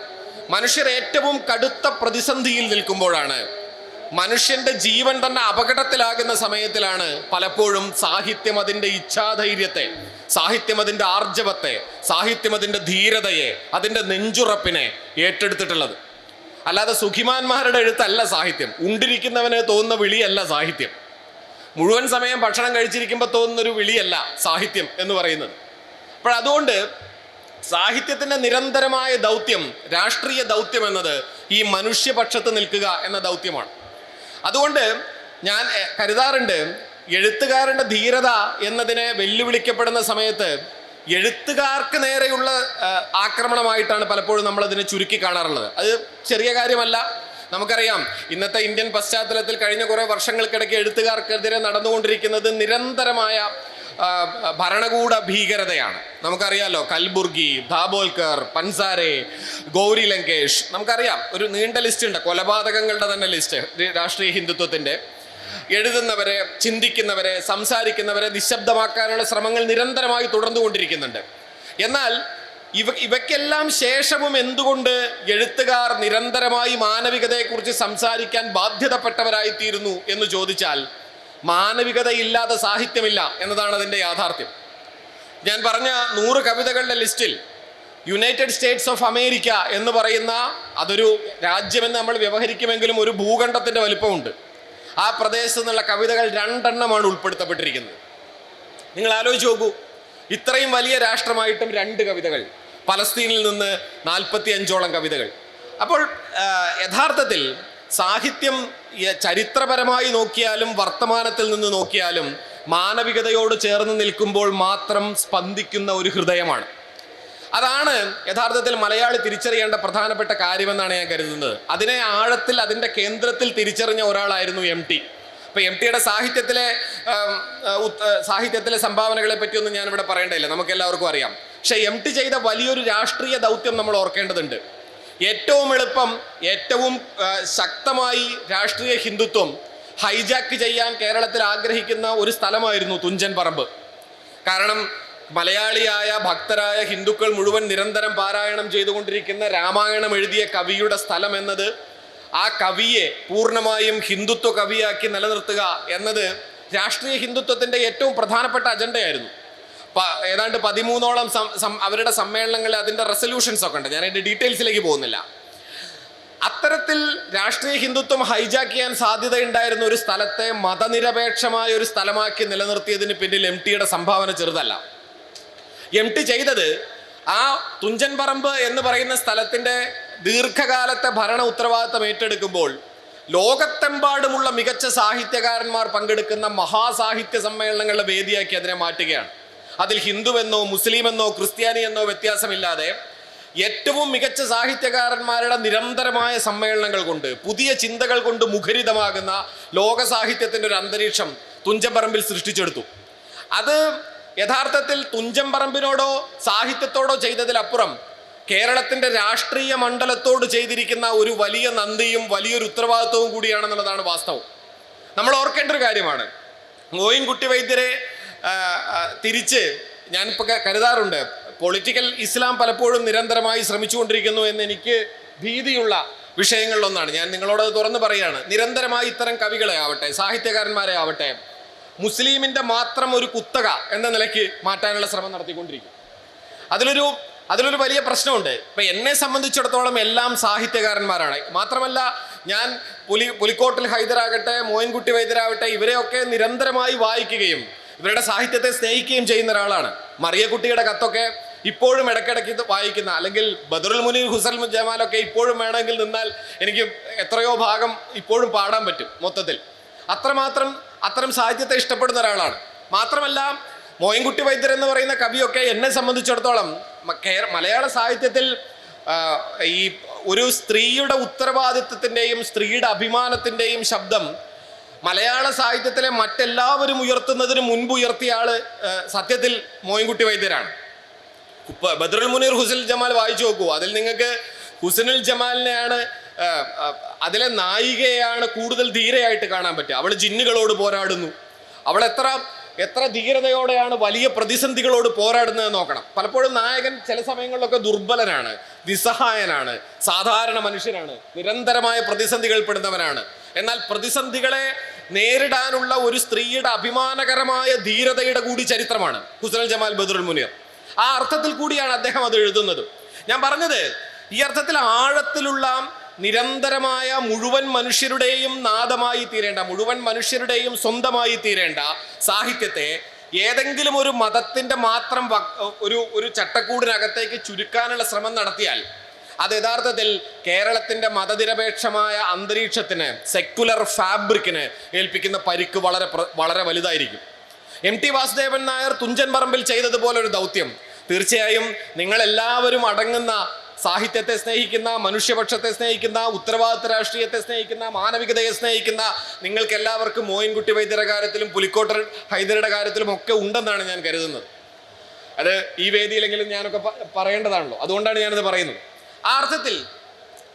മനുഷ്യർ ഏറ്റവും കടുത്ത പ്രതിസന്ധിയിൽ നിൽക്കുമ്പോഴാണ്. മനുഷ്യന്റെ ജീവൻ തന്നെ അപകടത്തിലാകുന്ന സമയത്തിലാണ് പലപ്പോഴും സാഹിത്യം അതിന്റെ ഇച്ഛാധൈര്യത്തെ സാഹിത്യം അതിന്റെ ആർജവത്തെ സാഹിത്യം അതിന്റെ ധീരതയെ അതിന്റെ നെഞ്ചുറപ്പിനെ ഏറ്റെടുത്തിട്ടുള്ളത്. അല്ലാതെ സുഖിമാന്മാരുടെ എഴുത്തല്ല സാഹിത്യം. ഉണ്ടിരിക്കുന്നവന് തോന്നുന്ന വിളിയല്ല സാഹിത്യം. മുഴുവൻ സമയം ഭക്ഷണം കഴിച്ചിരിക്കുമ്പോൾ തോന്നുന്നൊരു വിളിയല്ല സാഹിത്യം എന്ന് പറയുന്നത്. അപ്പോൾ അതുകൊണ്ട് സാഹിത്യത്തിന്റെ നിരന്തരമായ ദൗത്യം രാഷ്ട്രീയ ദൗത്യം എന്നത് ഈ മനുഷ്യപക്ഷത്ത് നിൽക്കുക എന്ന ദൗത്യമാണ്. അതുകൊണ്ട് ഞാൻ കരുതാറുണ്ട് എഴുത്തുകാരന്റെ ധീരത എന്നതിനെ വെല്ലുവിളിക്കപ്പെടുന്ന സമയത്ത് എഴുത്തുകാർക്ക് നേരെയുള്ള ആക്രമണമായിട്ടാണ് പലപ്പോഴും നമ്മൾ അതിനെ ചുരുക്കി കാണാറുള്ളത്. അത് ചെറിയ കാര്യമല്ല. നമുക്കറിയാം ഇന്നത്തെ ഇന്ത്യൻ പശ്ചാത്തലത്തിൽ കഴിഞ്ഞ കുറേ വർഷങ്ങൾക്കിടയ്ക്ക് എഴുത്തുകാർക്കെതിരെ നടന്നുകൊണ്ടിരിക്കുന്നത് നിരന്തരമായ ഭരണകൂട ഭീകരതയാണ്. നമുക്കറിയാലോ കൽബുർഗി ധാബോൽക്കർ പൻസാരെ ഗൗരി ലങ്കേഷ് നമുക്കറിയാം ഒരു നീണ്ട ലിസ്റ്റ് ഉണ്ട്. കൊലപാതകങ്ങളുടെ തന്നെ ലിസ്റ്റ് രാഷ്ട്രീയ ഹിന്ദുത്വത്തിന്റെ എഴുതുന്നവരെ ചിന്തിക്കുന്നവരെ സംസാരിക്കുന്നവരെ നിശബ്ദമാക്കാനുള്ള ശ്രമങ്ങൾ നിരന്തരമായി തുടർന്നുകൊണ്ടിരിക്കുന്നുണ്ട്. എന്നാൽ ഇവ ഇവയ്ക്കെല്ലാം ശേഷവും എന്തുകൊണ്ട് എഴുത്തുകാർ നിരന്തരമായി മാനവികതയെക്കുറിച്ച് സംസാരിക്കാൻ ബാധ്യതപ്പെട്ടവരായിത്തീരുന്നു എന്ന് ചോദിച്ചാൽ മാനവികതയില്ലാതെ സാഹിത്യമില്ല എന്നതാണ് അതിന്റെ യാഥാർത്ഥ്യം. ഞാൻ പറഞ്ഞ നൂറ് കവിതകളുടെ ലിസ്റ്റിൽ യുണൈറ്റഡ് സ്റ്റേറ്റ്സ് ഓഫ് അമേരിക്ക എന്ന് പറയുന്ന അതൊരു രാജ്യമെന്ന് നമ്മൾ വ്യവഹരിക്കുമെങ്കിലും ഒരു ഭൂഖണ്ഡത്തിന്റെ വലുപ്പമുണ്ട്. ആ പ്രദേശത്ത് നിന്നുള്ള കവിതകൾ രണ്ടെണ്ണമാണ് ഉൾപ്പെടുത്തപ്പെട്ടിരിക്കുന്നത്. നിങ്ങൾ ആലോചിച്ച് നോക്കൂ. ഇത്രയും വലിയ രാഷ്ട്രമായിട്ടും രണ്ട് കവിതകൾ പലസ്തീനിൽ നിന്ന് നാൽപ്പത്തി അഞ്ചോളം കവിതകൾ. അപ്പോൾ യഥാർത്ഥത്തിൽ സാഹിത്യം ചരിത്രപരമായി നോക്കിയാലും വർത്തമാനത്തിൽ നിന്ന് നോക്കിയാലും മാനവികതയോട് ചേർന്ന് നിൽക്കുമ്പോൾ മാത്രം സ്പന്ദിക്കുന്ന ഒരു ഹൃദയമാണ്. അതാണ് യഥാർത്ഥത്തിൽ മലയാളി തിരിച്ചറിയേണ്ട പ്രധാനപ്പെട്ട കാര്യമെന്നാണ് ഞാൻ കരുതുന്നത്. അതിനെ ആഴത്തിൽ അതിന്റെ കേന്ദ്രത്തിൽ തിരിച്ചറിഞ്ഞ ഒരാളായിരുന്നു എം ടി. ഇപ്പം എം ടിയുടെ സാഹിത്യത്തിലെ സാഹിത്യത്തിലെ സംഭാവനകളെ പറ്റിയൊന്നും ഞാനിവിടെ പറയേണ്ടതില്ല. നമുക്ക് എല്ലാവർക്കും അറിയാം. പക്ഷേ എം ടി ചെയ്ത വലിയൊരു രാഷ്ട്രീയ ദൗത്യം നമ്മൾ ഓർക്കേണ്ടതുണ്ട്. ഏറ്റവും എളുപ്പം ഏറ്റവും ശക്തമായി രാഷ്ട്രീയ ഹിന്ദുത്വം ഹൈജാക്ക് ചെയ്യാൻ കേരളത്തിൽ ആഗ്രഹിക്കുന്ന ഒരു സ്ഥലമായിരുന്നു തുഞ്ചൻ പറമ്പ്. കാരണം മലയാളിയായ ഭക്തരായ ഹിന്ദുക്കൾ മുഴുവൻ നിരന്തരം പാരായണം ചെയ്തുകൊണ്ടിരിക്കുന്ന രാമായണം എഴുതിയ കവിയുടെ സ്ഥലം എന്നത് ആ കവിയെ പൂർണമായും ഹിന്ദുത്വ കവിയാക്കി നിലനിർത്തുക എന്നത് രാഷ്ട്രീയ ഹിന്ദുത്വത്തിന്റെ ഏറ്റവും പ്രധാനപ്പെട്ട അജണ്ടയായിരുന്നു. ഏതാണ്ട് പതിമൂന്നോളം അവരുടെ സമ്മേളനങ്ങളിൽ അതിന്റെ റെസൊല്യൂഷൻസ് ഒക്കെ ഉണ്ട്. ഞാൻ അതിന്റെ ഡീറ്റെയിൽസിലേക്ക് പോകുന്നില്ല. അത്തരത്തിൽ രാഷ്ട്രീയ ഹിന്ദുത്വം ഹൈജാക്ക് ചെയ്യാൻ സാധ്യതയുണ്ടായിരുന്ന ഒരു സ്ഥലത്തെ മതനിരപേക്ഷമായ ഒരു സ്ഥലമാക്കി നിലനിർത്തിയതിന് പിന്നിൽ എം ടിയുടെ സംഭാവന ചെറുതല്ല. എം ടി ചെയ്തത് ആ തുഞ്ചൻ പറമ്പ് എന്ന് പറയുന്ന സ്ഥലത്തിന്റെ ദീർഘകാലത്തെ ഭരണ ഉത്തരവാദിത്തം ഏറ്റെടുക്കുമ്പോൾ ലോകത്തെമ്പാടുമുള്ള മികച്ച സാഹിത്യകാരന്മാർ പങ്കെടുക്കുന്ന മഹാസാഹിത്യ സമ്മേളനങ്ങളുടെ വേദിയാക്കി അതിനെ മാറ്റുകയാണ്. അതിൽ ഹിന്ദുവെന്നോ മുസ്ലിമെന്നോ ക്രിസ്ത്യാനി എന്നോ വ്യത്യാസമില്ലാതെ ഏറ്റവും മികച്ച സാഹിത്യകാരന്മാരുടെ നിരന്തരമായ സമ്മേളനങ്ങൾ കൊണ്ട് പുതിയ ചിന്തകൾ കൊണ്ട് മുഖരിതമാകുന്ന ലോക സാഹിത്യത്തിന്റെ ഒരു അന്തരീക്ഷം തുഞ്ചമ്പറമ്പിൽ സൃഷ്ടിച്ചെടുത്തു. അത് യഥാർത്ഥത്തിൽ തുഞ്ചമ്പറമ്പിനോടോ സാഹിത്യത്തോടോ ചെയ്തതിലപ്പുറം കേരളത്തിന്റെ രാഷ്ട്രീയ മണ്ഡലത്തോട് ചെയ്തിരിക്കുന്ന ഒരു വലിയ നന്ദിയും വലിയൊരു ഉത്തരവാദിത്വവും കൂടിയാണെന്നുള്ളതാണ് വാസ്തവം. നമ്മൾ ഓർക്കേണ്ട ഒരു കാര്യമാണ്. മോയിൻകുട്ടി വൈദ്യരെ തിരിച്ച് ഞാനിപ്പോൾ കരുതാറുണ്ട്. പൊളിറ്റിക്കൽ ഇസ്ലാം പലപ്പോഴും നിരന്തരമായി ശ്രമിച്ചുകൊണ്ടിരിക്കുന്നു എന്ന് എനിക്ക് ഭീതിയുള്ള വിഷയങ്ങളിലൊന്നാണ്. ഞാൻ നിങ്ങളോട് തുറന്ന് പറയുകയാണ് നിരന്തരമായി ഇത്തരം കവികളെ ആവട്ടെ സാഹിത്യകാരന്മാരെ ആവട്ടെ മുസ്ലിമിന്റെ മാത്രം ഒരു കുത്തക എന്ന നിലയ്ക്ക് മാറ്റാനുള്ള ശ്രമം നടത്തിക്കൊണ്ടിരിക്കും. അതിലൊരു അതിലൊരു വലിയ പ്രശ്നമുണ്ട്. ഇപ്പം എന്നെ സംബന്ധിച്ചിടത്തോളം എല്ലാം സാഹിത്യകാരന്മാരാണ്. മാത്രമല്ല ഞാൻ പുലി പുലിക്കോട്ടിൽ ഹൈദരാകട്ടെ മോയിൻകുട്ടി വൈദ്യരാകട്ടെ ഇവരെയൊക്കെ നിരന്തരമായി വായിക്കുകയും ഇവരുടെ സാഹിത്യത്തെ സ്നേഹിക്കുകയും ചെയ്യുന്ന ഒരാളാണ്. മറിയക്കുട്ടിയുടെ കത്തൊക്കെ ഇപ്പോഴും ഇടയ്ക്കിടയ്ക്ക് വായിക്കുന്ന അല്ലെങ്കിൽ ബദറുൽ മുനീർ ഹുസൽ ജമാലൊക്കെ ഇപ്പോഴും വേണമെങ്കിൽ നിന്നാൽ എനിക്ക് എത്രയോ ഭാഗം ഇപ്പോഴും പാടാൻ പറ്റും മൊത്തത്തിൽ. അത്രമാത്രം അത്തരം സാഹിത്യത്തെ ഇഷ്ടപ്പെടുന്ന ഒരാളാണ്. മാത്രമല്ല മോയൻകുട്ടി വൈദ്യർ എന്ന് പറയുന്ന കവിയൊക്കെ എന്നെ സംബന്ധിച്ചിടത്തോളം മലയാള സാഹിത്യത്തിൽ ഈ ഒരു സ്ത്രീയുടെ ഉത്തരവാദിത്വത്തിന്റെയും സ്ത്രീയുടെ അഭിമാനത്തിന്റെയും ശബ്ദം മലയാള സാഹിത്യത്തിലെ മറ്റെല്ലാവരും ഉയർത്തുന്നതിന് മുൻപ് ഉയർത്തിയ ആൾ സത്യത്തിൽ മോയിൻകുട്ടി വൈദ്യരാണ്. ബദ്രുൽ മുനീർ ഹുസൈൻ ജമാൽ വായിച്ചു നോക്കൂ. അതിൽ നിങ്ങൾക്ക് ഹുസനുൽ ജമാലിനെയാണ് അതിലെ നായികയാണ് കൂടുതൽ ധീരയായിട്ട് കാണാൻ പറ്റുക. അവൾ ജിന്നുകളോട് പോരാടുന്നു. അവൾ എത്ര എത്ര ധീരതയോടെയാണ് വലിയ പ്രതിസന്ധികളോട് പോരാടുന്നത് നോക്കണം. പലപ്പോഴും നായകൻ ചില സമയങ്ങളിലൊക്കെ ദുർബലനാണ് നിസ്സഹായനാണ് സാധാരണ മനുഷ്യനാണ് നിരന്തരമായ പ്രതിസന്ധികൾ പെടുന്നവനാണ് എന്നാൽ പ്രതിസന്ധികളെ നേരിടാനുള്ള ഒരു സ്ത്രീയുടെ അഭിമാനകരമായ ധീരതയുടെ കൂടി ചരിത്രമാണ് ഹുസനുൽ ജമാൽ ബദറുൽ മുനീർ. ആ അർത്ഥത്തിൽ കൂടിയാണ് അദ്ദേഹം അത് എഴുതുന്നത്. ഞാൻ പറഞ്ഞത് ഈ അർത്ഥത്തിൽ ആഴത്തിലുള്ള നിരന്തരമായ മുഴുവൻ മനുഷ്യരുടെയും നാദമായി തീരേണ്ട മുഴുവൻ മനുഷ്യരുടെയും സ്വന്തമായി തീരേണ്ട സാഹിത്യത്തെ ഏതെങ്കിലും ഒരു മതത്തിന്റെ മാത്രം ഒരു ഒരു ചട്ടക്കൂടിനകത്തേക്ക് ചുരുക്കാനുള്ള ശ്രമം നടത്തിയാൽ അത് യഥാർത്ഥത്തിൽ കേരളത്തിന്റെ മതനിരപേക്ഷമായ അന്തരീക്ഷത്തിന് സെക്യുലർ ഫാബ്രിക്കിന് ഏൽപ്പിക്കുന്ന പരിക്ക് വളരെ വളരെ വലുതായിരിക്കും. എം ടി വാസുദേവൻ നായർ തുഞ്ചൻ പറമ്പിൽ ചെയ്തതുപോലെ ഒരു ദൗത്യം. തീർച്ചയായും നിങ്ങളെല്ലാവരും അടങ്ങുന്ന സാഹിത്യത്തെ സ്നേഹിക്കുന്ന മനുഷ്യപക്ഷത്തെ സ്നേഹിക്കുന്ന ഉത്തരവാദിത്ത രാഷ്ട്രീയത്തെ സ്നേഹിക്കുന്ന മാനവികതയെ സ്നേഹിക്കുന്ന നിങ്ങൾക്ക് എല്ലാവർക്കും മോയിൻകുട്ടി വൈദ്യരുടെ കാര്യത്തിലും പുലിക്കോട്ടർ ഹൈദരുടെ കാര്യത്തിലും ഒക്കെ ഉണ്ടെന്നാണ് ഞാൻ കരുതുന്നത്. അത് ഈ വേദിയിലെങ്കിലും ഞാനൊക്കെ പറയേണ്ടതാണല്ലോ. അതുകൊണ്ടാണ് ഞാനത് പറയുന്നത്. ആ അർത്ഥത്തിൽ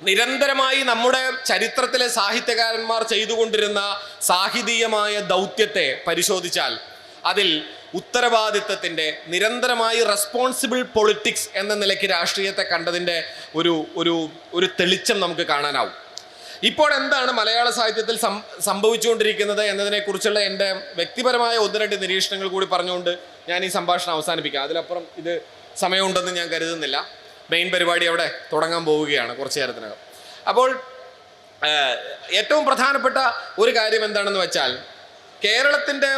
നിരന്തരമായി നമ്മുടെ ചരിത്രത്തിലെ സാഹിത്യകാരന്മാർ ചെയ്തുകൊണ്ടിരുന്ന സാഹിതീയമായ ദൗത്യത്തെ പരിശോധിച്ചാൽ അതിൽ ഉത്തരവാദിത്തത്തിന്റെ നിരന്തരമായി റെസ്പോൺസിബിൾ പൊളിറ്റിക്സ് എന്ന നിലയ്ക്ക് രാഷ്ട്രീയത്തെ കണ്ടതിന്റെ ഒരു ഒരു ഒരു തെളിച്ചം നമുക്ക് കാണാനാവും. ഇപ്പോൾ എന്താണ് മലയാള സാഹിത്യത്തിൽ സം സംഭവിച്ചുകൊണ്ടിരിക്കുന്നത് എന്നതിനെക്കുറിച്ചുള്ള എന്റെ വ്യക്തിപരമായ ഒന്ന് രണ്ട് നിരീക്ഷണങ്ങൾ കൂടി പറഞ്ഞുകൊണ്ട് ഞാൻ ഈ സംഭാഷണം അവസാനിപ്പിക്കാം. അതിലപ്പുറം ഇത് സമയമുണ്ടെന്ന് ഞാൻ കരുതുന്നില്ല. മെയിൻ പരിപാടി അവിടെ തുടങ്ങാൻ പോവുകയാണ് കുറച്ച് നേരത്തിനകം. അപ്പോൾ ഏറ്റവും പ്രധാനപ്പെട്ട ഒരു കാര്യം എന്താണെന്ന് വെച്ചാൽ കേരളത്തിന്റെ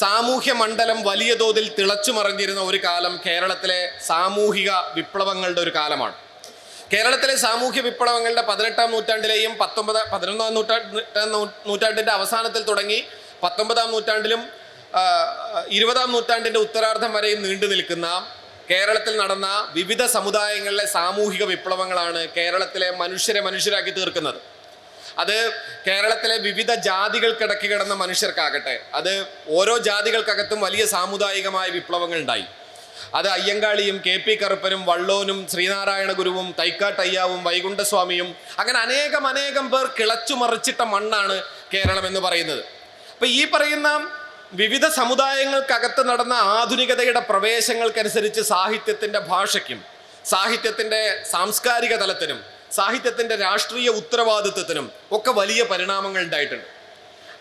സാമൂഹ്യ മണ്ഡലം വലിയ തോതിൽ തിളച്ചു മറിഞ്ഞിരുന്ന ഒരു കാലം കേരളത്തിലെ സാമൂഹിക വിപ്ലവങ്ങളുടെ ഒരു കാലമാണ്. കേരളത്തിലെ സാമൂഹ്യ വിപ്ലവങ്ങളുടെ പതിനെട്ടാം നൂറ്റാണ്ടിലെയും പത്തൊമ്പത് പതിനൊന്നാം നൂറ്റാണ്ട് നൂറ്റാണ്ടിന്റെ അവസാനത്തിൽ തുടങ്ങി പത്തൊമ്പതാം നൂറ്റാണ്ടിലും ഇരുപതാം നൂറ്റാണ്ടിന്റെ ഉത്തരാർദ്ധം വരെയും നീണ്ടു നിൽക്കുന്ന കേരളത്തിൽ നടന്ന വിവിധ സമുദായങ്ങളിലെ സാമൂഹിക വിപ്ലവങ്ങളാണ് കേരളത്തിലെ മനുഷ്യരെ മനുഷ്യരാക്കി തീർക്കുന്നത്. അത് കേരളത്തിലെ വിവിധ ജാതികൾക്കിടയ്ക്ക് കിടന്ന മനുഷ്യർക്കാകട്ടെ അത് ഓരോ ജാതികൾക്കകത്തും വലിയ സാമുദായികമായ വിപ്ലവങ്ങൾ ഉണ്ടായി അത് അയ്യങ്കാളിയും കെ പി കറുപ്പനും വള്ളോനും ശ്രീനാരായണ ഗുരുവും തൈക്കാട്ടയ്യാവും വൈകുണ്ഠസ്വാമിയും അങ്ങനെ അനേകം അനേകം പേർ കിളച്ചു മറിച്ചിട്ട മണ്ണാണ് കേരളം എന്ന് പറയുന്നത്. അപ്പൊ ഈ പറയുന്ന വിവിധ സമുദായങ്ങൾക്കകത്ത് നടന്ന ആധുനികതയുടെ പ്രവേശങ്ങൾക്കനുസരിച്ച് സാഹിത്യത്തിന്റെ ഭാഷയ്ക്കും സാഹിത്യത്തിന്റെ സാംസ്കാരിക തലത്തിനും സാഹിത്യത്തിന്റെ രാഷ്ട്രീയ ഉത്തരവാദിത്വത്തിനും ഒക്കെ വലിയ പരിണാമങ്ങൾ ഉണ്ടായിട്ടുണ്ട്.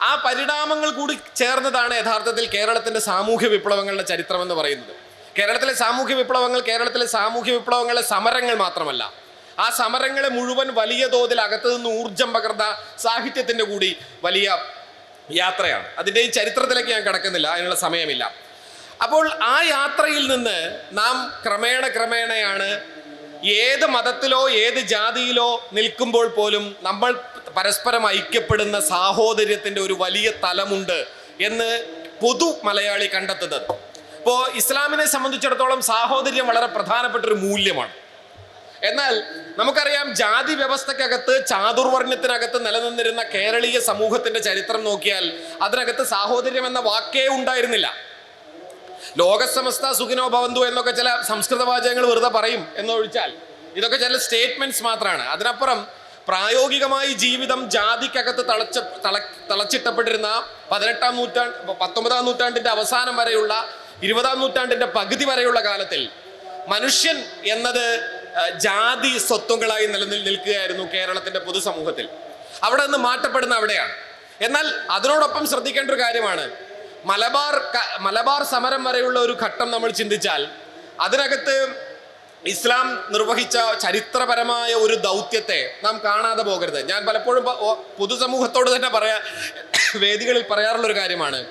ആ പരിണാമങ്ങൾ കൂടി ചേർന്നതാണ് യഥാർത്ഥത്തിൽ കേരളത്തിന്റെ സാമൂഹ്യ വിപ്ലവങ്ങളുടെ ചരിത്രം എന്ന് പറയുന്നത്. കേരളത്തിലെ സാമൂഹ്യ വിപ്ലവങ്ങൾ കേരളത്തിലെ സാമൂഹ്യ വിപ്ലവങ്ങളെ സമരങ്ങൾ മാത്രമല്ല ആ സമരങ്ങളെ മുഴുവൻ വലിയ തോതിൽ അകത്തു നിന്ന് ഊർജം പകർന്ന സാഹിത്യത്തിന്റെ കൂടി വലിയ യാത്രയാണ്. അതിന്റെ ഈ ചരിത്രത്തിലേക്ക് ഞാൻ കിടക്കുന്നില്ല അതിനുള്ള സമയമില്ല. അപ്പോൾ ആ യാത്രയിൽ നിന്ന് നാം ക്രമേണ ക്രമേണയാണ് ഏത് മതത്തിലോ ഏത് ജാതിയിലോ നിൽക്കുമ്പോൾ പോലും നമ്മൾ പരസ്പരം ഐക്യപ്പെടുന്ന സാഹോദര്യത്തിന്റെ ഒരു വലിയ തലമുണ്ട് എന്ന് പൊതു മലയാളി കണ്ടെത്തുന്നത്. ഇപ്പോൾ ഇസ്ലാമിനെ സംബന്ധിച്ചിടത്തോളം സാഹോദര്യം വളരെ പ്രധാനപ്പെട്ട ഒരു മൂല്യമാണ്. എന്നാൽ നമുക്കറിയാം ജാതി വ്യവസ്ഥക്കകത്ത് ചാതുർവർണത്തിനകത്ത് നിലനിന്നിരുന്ന കേരളീയ സമൂഹത്തിന്റെ ചരിത്രം നോക്കിയാൽ അതിനകത്ത് സാഹോദര്യം എന്ന വാക്കേ ഉണ്ടായിരുന്നില്ല. ലോകസമസ്ത സുഖിനോ ഭവന്തു എന്നൊക്കെ ചില സംസ്കൃത വാചകങ്ങൾ വെറുതെ പറയും എന്നൊഴിച്ചാൽ ഇതൊക്കെ ചില സ്റ്റേറ്റ്മെന്റ്സ് മാത്രമാണ് അതിനപ്പുറം പ്രായോഗികമായി ജീവിതം ജാതിക്കകത്ത് തളച്ച തള തളച്ചിട്ടപ്പെട്ടിരുന്ന പതിനെട്ടാം നൂറ്റാണ്ട് പത്തൊമ്പതാം നൂറ്റാണ്ടിന്റെ അവസാനം വരെയുള്ള ഇരുപതാം നൂറ്റാണ്ടിന്റെ പകുതി വരെയുള്ള കാലത്തിൽ മനുഷ്യൻ എന്നത് ജാതി സ്വത്വങ്ങളായി നിലനിൽ നിൽക്കുകയായിരുന്നു കേരളത്തിന്റെ പൊതുസമൂഹത്തിൽ. അവിടെ നിന്ന് മാറ്റപ്പെടുന്ന അവിടെയാണ്. എന്നാൽ അതിനോടൊപ്പം ശ്രദ്ധിക്കേണ്ട ഒരു കാര്യമാണ്. മലബാർ മലബാർ സമരം വരെയുള്ള ഒരു ഘട്ടം നമ്മൾ ചിന്തിച്ചാൽ അതിനകത്ത് ഇസ്ലാം നിർവഹിച്ച ചരിത്രപരമായ ഒരു ദൗത്യത്തെ നാം കാണാതെ പോകരുത്. ഞാൻ പലപ്പോഴും പൊതുസമൂഹത്തോട് തന്നെ പറയാ വേദികളിൽ പറയാറുള്ള ഒരു കാര്യമാണ്.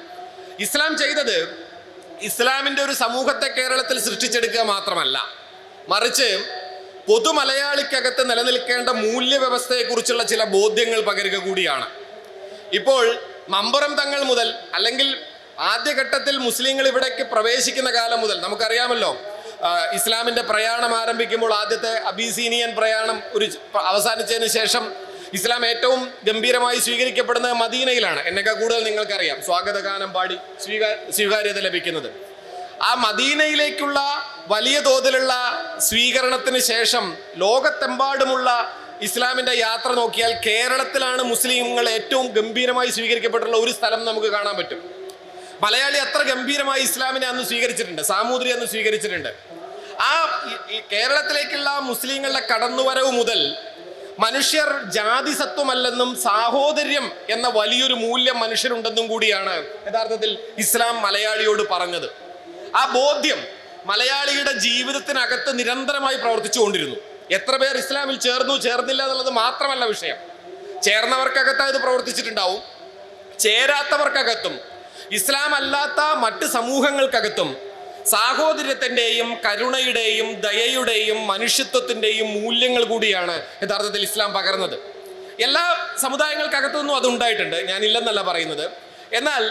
ഇസ്ലാം ചെയ്തത് ഇസ്ലാമിന്റെ ഒരു സമൂഹത്തെ കേരളത്തിൽ സൃഷ്ടിച്ചെടുക്കുക മാത്രമല്ല മറിച്ച് പൊതു മലയാളിക്കകത്ത് നിലനിൽക്കേണ്ട മൂല്യവ്യവസ്ഥയെക്കുറിച്ചുള്ള ചില ബോധ്യങ്ങൾ പകരുക കൂടിയാണ്. ഇപ്പോൾ മമ്പുറം തങ്ങൾ മുതൽ അല്ലെങ്കിൽ ആദ്യഘട്ടത്തിൽ മുസ്ലിങ്ങൾ ഇവിടേക്ക് പ്രവേശിക്കുന്ന കാലം മുതൽ നമുക്കറിയാമല്ലോ ഇസ്ലാമിന്റെ പ്രയാണം ആരംഭിക്കുമ്പോൾ ആദ്യത്തെ അബീസീനിയൻ പ്രയാണം ഒരു അവസാനിച്ചതിന് ശേഷം ഇസ്ലാം ഏറ്റവും ഗംഭീരമായി സ്വീകരിക്കപ്പെടുന്നത് മദീനയിലാണ്. എന്നൊക്കെ കൂടുതൽ നിങ്ങൾക്കറിയാം. സ്വാഗതഗാനം പാടി സ്വീകാ സ്വീകാര്യത ലഭിക്കുന്നത്. ആ മദീനയിലേക്കുള്ള വലിയ തോതിലുള്ള സ്വീകരണത്തിന് ശേഷം ലോകത്തെമ്പാടുമുള്ള ഇസ്ലാമിന്റെ യാത്ര നോക്കിയാൽ കേരളത്തിലാണ് മുസ്ലിങ്ങൾ ഏറ്റവും ഗംഭീരമായി സ്വീകരിക്കപ്പെട്ടുള്ള ഒരു സ്ഥലം നമുക്ക് കാണാൻ പറ്റും. മലയാളി അത്ര ഗംഭീരമായി ഇസ്ലാമിനെ അന്ന് സ്വീകരിച്ചിട്ടുണ്ട് സാമൂതിരി അന്ന് സ്വീകരിച്ചിട്ടുണ്ട്. ആ കേരളത്തിലേക്കുള്ള മുസ്ലിങ്ങളുടെ കടന്നുവരവ് മുതൽ മനുഷ്യർ ജാതി സത്വമല്ലെന്നും സാഹോദര്യം എന്ന വലിയൊരു മൂല്യം മനുഷ്യരുണ്ടെന്നും കൂടിയാണ് യഥാർത്ഥത്തിൽ ഇസ്ലാം മലയാളിയോട് പറഞ്ഞത്. ആ ബോധ്യം മലയാളിയുടെ ജീവിതത്തിനകത്ത് നിരന്തരമായി പ്രവർത്തിച്ചുകൊണ്ടിരുന്നു എത്ര പേർ ഇസ്ലാമിൽ ചേർന്നു ചേർന്നില്ല എന്നുള്ളത് മാത്രമല്ല വിഷയം. ചേർന്നവർക്കകത്ത് ഇത് പ്രവർത്തിച്ചിട്ടുണ്ടാവും. ചേരാത്തവർക്കകത്തും ഇസ്ലാം അല്ലാത്ത മറ്റ് സമൂഹങ്ങൾക്കകത്തും സാഹോദര്യത്തിന്റെയും കരുണയുടെയും ദയയുടെയും മനുഷ്യത്വത്തിന്റെയും മൂല്യങ്ങൾ കൂടിയാണ് യഥാർത്ഥത്തിൽ ഇസ്ലാം പകർന്നത്. എല്ലാ സമുദായങ്ങൾക്കകത്തുനിന്നും അതുണ്ടായിട്ടുണ്ട് ഞാനില്ലെന്നല്ല പറയുന്നത്. എന്നാൽ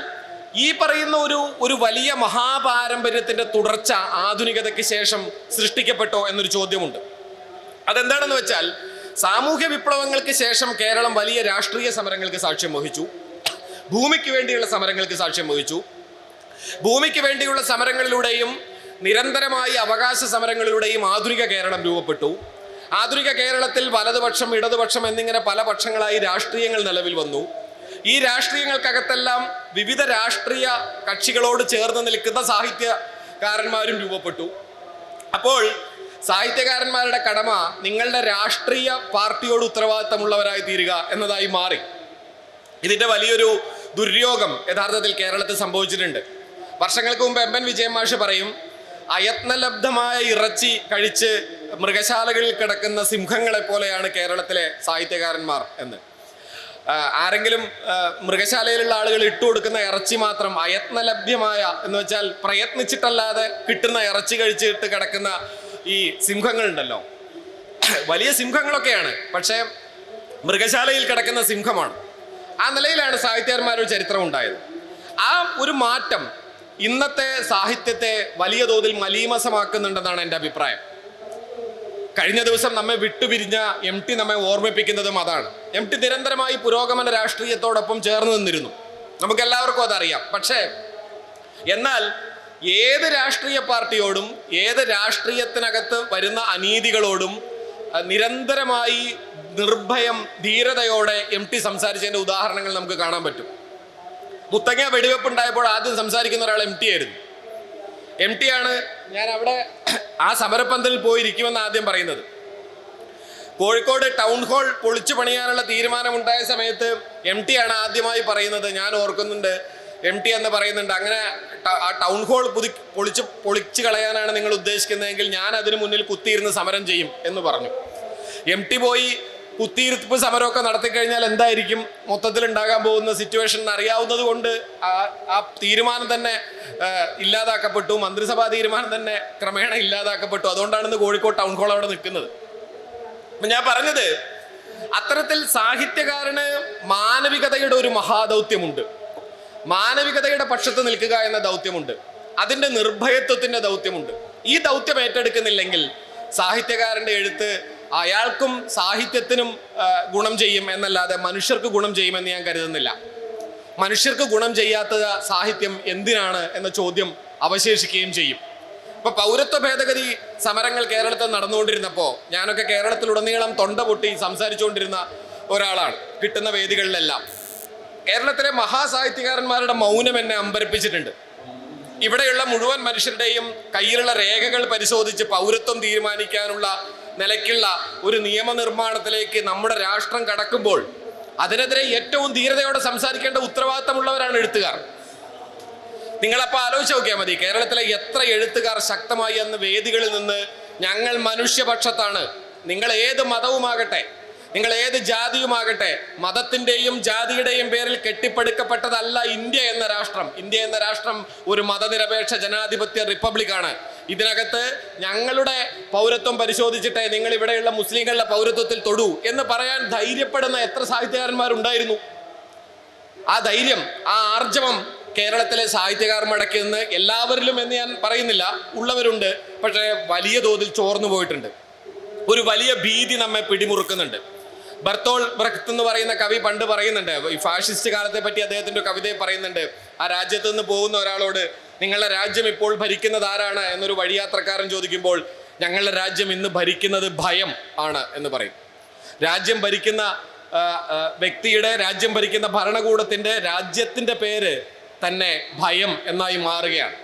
ഈ പറയുന്ന ഒരു ഒരു വലിയ മഹാപാരമ്പര്യത്തിന്റെ തുടർച്ച ആധുനികതയ്ക്ക് ശേഷം സൃഷ്ടിക്കപ്പെട്ടോ എന്നൊരു ചോദ്യമുണ്ട്. അതെന്താണെന്ന് വെച്ചാൽ സാമൂഹ്യ വിപ്ലവങ്ങൾക്ക് ശേഷം കേരളം വലിയ രാഷ്ട്രീയ സമരങ്ങൾക്ക് സാക്ഷ്യം വഹിച്ചു. ഭൂമിക്ക് വേണ്ടിയുള്ള സമരങ്ങൾക്ക് സാക്ഷ്യം വഹിച്ചു. ഭൂമിക്ക് വേണ്ടിയുള്ള സമരങ്ങളിലൂടെയും നിരന്തരമായി അവകാശ സമരങ്ങളിലൂടെയും ആധുനിക കേരളം രൂപപ്പെട്ടു. ആധുനിക കേരളത്തിൽ വലതുപക്ഷം ഇടതുപക്ഷം എന്നിങ്ങനെ പല പക്ഷങ്ങളായി രാഷ്ട്രീയങ്ങൾ നിലവിൽ വന്നു. ഈ രാഷ്ട്രീയങ്ങൾക്കകത്തെല്ലാം വിവിധ രാഷ്ട്രീയ കക്ഷികളോട് ചേർന്ന് നിൽക്കുന്ന സാഹിത്യകാരന്മാരും രൂപപ്പെട്ടു. അപ്പോൾ സാഹിത്യകാരന്മാരുടെ കടമ നിങ്ങളുടെ രാഷ്ട്രീയ പാർട്ടിയോട് ഉത്തരവാദിത്തമുള്ളവരായി തീരുക എന്നതായി മാറി. ഇതിന്റെ വലിയൊരു ദുര്യോഗം യഥാർത്ഥത്തിൽ കേരളത്തിൽ സംഭവിച്ചിട്ടുണ്ട്. വർഷങ്ങൾക്ക് മുമ്പ് എം. എൻ. വിജയൻ മാഷ് പറയും അയത്നലബ്ധമായ ഇറച്ചി കഴിച്ച് മൃഗശാലകളിൽ കിടക്കുന്ന സിംഹങ്ങളെ പോലെയാണ് കേരളത്തിലെ സാഹിത്യകാരന്മാർ എന്ന്. ആരെങ്കിലും മൃഗശാലയിലുള്ള ആളുകൾ ഇട്ടു കൊടുക്കുന്ന ഇറച്ചി മാത്രം അയത്നലഭ്യമായ എന്ന് വെച്ചാൽ പ്രയത്നിച്ചിട്ടല്ലാതെ കിട്ടുന്ന ഇറച്ചി കഴിച്ചിട്ട് കിടക്കുന്ന ഈ സിംഹങ്ങളുണ്ടല്ലോ. വലിയ സിംഹങ്ങളൊക്കെയാണ്. പക്ഷേ മൃഗശാലയിൽ കിടക്കുന്ന സിംഹമാണ്. ആ നിലയിലാണ് സാഹിത്യകാരന്മാരുടെ ചരിത്രം ഉണ്ടായത്. ആ ഒരു മാറ്റം ഇന്നത്തെ സാഹിത്യത്തെ വലിയ തോതിൽ മലീമസമാക്കുന്നുണ്ടെന്നാണ് എന്റെ അഭിപ്രായം. കഴിഞ്ഞ ദിവസം നമ്മെ വിട്ടുപിരിഞ്ഞ എം ടി നമ്മെ ഓർമ്മിപ്പിക്കുന്നതും അതാണ്. എം ടി നിരന്തരമായി പുരോഗമന രാഷ്ട്രീയത്തോടൊപ്പം ചേർന്ന് നിന്നിരുന്നു. നമുക്ക് എല്ലാവർക്കും അതറിയാം. പക്ഷേ എന്നാൽ ഏത് രാഷ്ട്രീയ പാർട്ടിയോടും ഏത് രാഷ്ട്രീയത്തിനകത്ത് വരുന്ന അനീതികളോടും നിരന്തരമായി നിർഭയം ധീരതയോടെ എം ടി സംസാരിച്ചതിന്റെ ഉദാഹരണങ്ങൾ നമുക്ക് കാണാൻ പറ്റും. മുത്തങ്ങ വെടിവെപ്പ് ഉണ്ടായപ്പോൾ ആദ്യം സംസാരിക്കുന്ന ഒരാൾ എം ടി ആയിരുന്നു. എം ടി ആണ് ഞാൻ അവിടെ ആ സമരപ്പന്തിൽ പോയിരിക്കുമെന്ന് ആദ്യം പറയുന്നത്. കോഴിക്കോട് ടൗൺ ഹാൾ പൊളിച്ചു പണിയാനുള്ള തീരുമാനമുണ്ടായ സമയത്ത് എം ടി ആണ് ആദ്യമായി പറയുന്നത്. ഞാൻ ഓർക്കുന്നുണ്ട് എം ടി എന്ന് പറയുന്നുണ്ട്. അങ്ങനെ ആ ടൗൺ ഹാൾ പുതി പൊളിച്ച് പൊളിച്ചു കളയാനാണ് നിങ്ങൾ ഉദ്ദേശിക്കുന്നതെങ്കിൽ ഞാൻ അതിനു മുന്നിൽ കുത്തിയിരുന്ന് സമരം ചെയ്യും എന്ന് പറഞ്ഞു. എം ടി പോയി കുത്തിയിരുപ്പ് സമരമൊക്കെ നടത്തി കഴിഞ്ഞാൽ എന്തായിരിക്കും? മൊത്തത്തിൽ ഉണ്ടാകാൻ പോകുന്ന സിറ്റുവേഷൻ അറിയാവുന്നത് കൊണ്ട് ആ ആ തീരുമാനം തന്നെ ഇല്ലാതാക്കപ്പെട്ടു. മന്ത്രിസഭാ തീരുമാനം തന്നെ ക്രമേണ ഇല്ലാതാക്കപ്പെട്ടു. അതുകൊണ്ടാണ് ഇന്ന് കോഴിക്കോട് ടൗൺ ഹാൾ അവിടെ നിൽക്കുന്നത്. ഞാൻ പറഞ്ഞത് അത്തരത്തിൽ സാഹിത്യകാരന് മാനവികതയുടെ ഒരു മഹാദൗത്യമുണ്ട്. മാനവികതയുടെ പക്ഷത്ത് നിൽക്കുക എന്ന ദൗത്യമുണ്ട്. അതിന്റെ നിർഭയത്വത്തിന്റെ ദൗത്യമുണ്ട്. ഈ ദൗത്യം ഏറ്റെടുക്കുന്നില്ലെങ്കിൽ സാഹിത്യകാരന്റെ എഴുത്ത് അയാൾക്കും സാഹിത്യത്തിനും ഗുണം ചെയ്യും എന്നല്ലാതെ മനുഷ്യർക്ക് ഗുണം ചെയ്യുമെന്ന് ഞാൻ കരുതുന്നില്ല. മനുഷ്യർക്ക് ഗുണം ചെയ്യാത്ത സാഹിത്യം എന്തിനാണ് എന്ന ചോദ്യം അവശേഷിക്കുകയും ചെയ്യും. ഇപ്പൊ പൗരത്വ ഭേദഗതി സമരങ്ങൾ കേരളത്തിൽ നടന്നുകൊണ്ടിരുന്നപ്പോൾ ഞാനൊക്കെ കേരളത്തിലുടനീളം തൊണ്ട പൊട്ടി സംസാരിച്ചുകൊണ്ടിരുന്ന ഒരാളാണ്. കിട്ടുന്ന വേദികളിലെല്ലാം. കേരളത്തിലെ മഹാസാഹിത്യകാരന്മാരുടെ മൗനം എന്നെ അമ്പരപ്പിച്ചിട്ടുണ്ട്. ഇവിടെയുള്ള മുഴുവൻ മനുഷ്യരുടെയും കയ്യിലുള്ള രേഖകൾ പരിശോധിച്ച് പൗരത്വം തീരുമാനിക്കാനുള്ള നിലയ്ക്കുള്ള ഒരു നിയമനിർമ്മാണത്തിലേക്ക് നമ്മുടെ രാഷ്ട്രം കടക്കുമ്പോൾ അതിനെതിരെ ഏറ്റവും ധീരതയോടെ സംസാരിക്കേണ്ട ഉത്തരവാദിത്തമുള്ളവരാണ് എഴുത്തുകാർ. നിങ്ങളപ്പോൾ ആലോചിച്ച് നോക്കിയാൽ മതി കേരളത്തിലെ എത്ര എഴുത്തുകാർ ശക്തമായി അന്ന് വേദികളിൽ നിന്ന് ഞങ്ങൾ മനുഷ്യപക്ഷത്താണ്. നിങ്ങൾ ഏത് മതവുമാകട്ടെ നിങ്ങൾ ഏത് ജാതിയുമാകട്ടെ മതത്തിന്റെയും ജാതിയുടെയും പേരിൽ കെട്ടിപ്പടുക്കപ്പെട്ടതല്ല ഇന്ത്യ എന്ന രാഷ്ട്രം. ഇന്ത്യ എന്ന രാഷ്ട്രം ഒരു മതനിരപേക്ഷ ജനാധിപത്യ റിപ്പബ്ലിക്കാണ്. ഇതിനകത്ത് ഞങ്ങളുടെ പൗരത്വം പരിശോധിച്ചിട്ടേ നിങ്ങൾ ഇവിടെയുള്ള മുസ്ലിങ്ങളുടെ പൗരത്വത്തിൽ തൊടൂ എന്ന് പറയാൻ ധൈര്യപ്പെടുന്ന എത്ര സാഹിത്യകാരന്മാരുണ്ടായിരുന്നു? ആ ധൈര്യം ആ ആർജവം കേരളത്തിലെ സാഹിത്യകാർ മടക്കിയെന്ന് എല്ലാവരിലും എന്ന് ഞാൻ പറയുന്നില്ല. ഉള്ളവരുണ്ട് പക്ഷേ വലിയ തോതിൽ ചോർന്നു പോയിട്ടുണ്ട്. ഒരു വലിയ ഭീതി നമ്മെ പിടിമുറുക്കുന്നുണ്ട്. ബർത്തോൾ ബ്രഖത്ത് എന്ന് പറയുന്ന കവി പണ്ട് പറയുന്നുണ്ട് ഈ ഫാഷിസ്റ്റ് കാലത്തെ പറ്റി അദ്ദേഹത്തിന്റെ കവിതയെ പറയുന്നുണ്ട് ആ രാജ്യത്ത് നിന്ന് പോകുന്ന ഒരാളോട് നിങ്ങളുടെ രാജ്യം ഇപ്പോൾ ഭരിക്കുന്നത് ആരാണ് എന്നൊരു വഴിയാത്രക്കാരൻ ചോദിക്കുമ്പോൾ ഞങ്ങളുടെ രാജ്യം ഇന്ന് ഭരിക്കുന്നത് ഭയം ആണ് എന്ന് പറയും. രാജ്യം ഭരിക്കുന്ന വ്യക്തിയുടെ രാജ്യം ഭരിക്കുന്ന ഭരണകൂടത്തിന്റെ രാജ്യത്തിന്റെ പേര് തന്നെ ഭയം എന്നായി മാറുകയാണ്.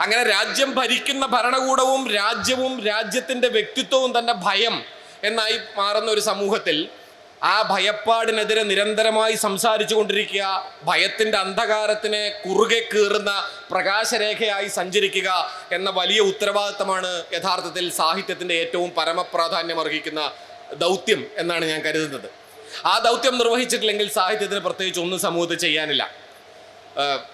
അങ്ങനെ രാജ്യം ഭരിക്കുന്ന ഭരണകൂടവും രാജ്യവും രാജ്യത്തിന്റെ വ്യക്തിത്വവും തന്നെ ഭയം എന്നായി മാറുന്ന ഒരു സമൂഹത്തിൽ ആ ഭയപ്പാടിനെതിരെ നിരന്തരമായി സംസാരിച്ചു കൊണ്ടിരിക്കുക ഭയത്തിന്റെ അന്ധകാരത്തിനെ കുറുകെ കീറുന്ന പ്രകാശരേഖയായി സഞ്ചരിക്കുക എന്ന വലിയ ഉത്തരവാദിത്തമാണ് യഥാർത്ഥത്തിൽ സാഹിത്യത്തിന്റെ ഏറ്റവും പരമപ്രാധാന്യം അർഹിക്കുന്ന ദൗത്യം എന്നാണ് ഞാൻ കരുതുന്നത്. ആ ദൗത്യം നിർവഹിച്ചിട്ടില്ലെങ്കിൽ സാഹിത്യത്തിന് പ്രത്യേകിച്ച് ഒന്നും സമൂഹത്തിൽ ചെയ്യാനില്ല.